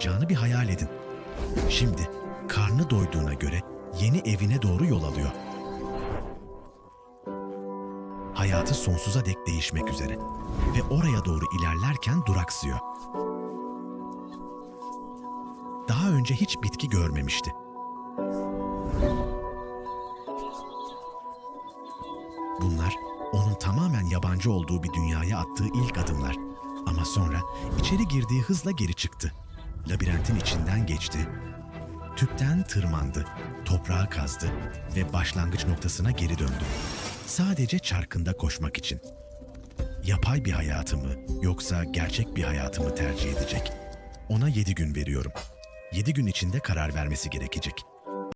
olacağını bir hayal edin. Şimdi karnı doyduğuna göre yeni evine doğru yol alıyor. Hayatı sonsuza dek değişmek üzere ve oraya doğru ilerlerken duraksıyor. Daha önce hiç bitki görmemişti. Bunlar onun tamamen yabancı olduğu bir dünyaya attığı ilk adımlar. Ama sonra içeri girdiği hızla geri çıktı. Labirentin içinden geçti. Tüpten tırmandı, toprağa kazdı ve başlangıç noktasına geri döndü. Sadece çarkında koşmak için. Yapay bir hayatı mı yoksa gerçek bir hayatı mı tercih edecek? Ona yedi gün veriyorum. Yedi gün içinde karar vermesi gerekecek.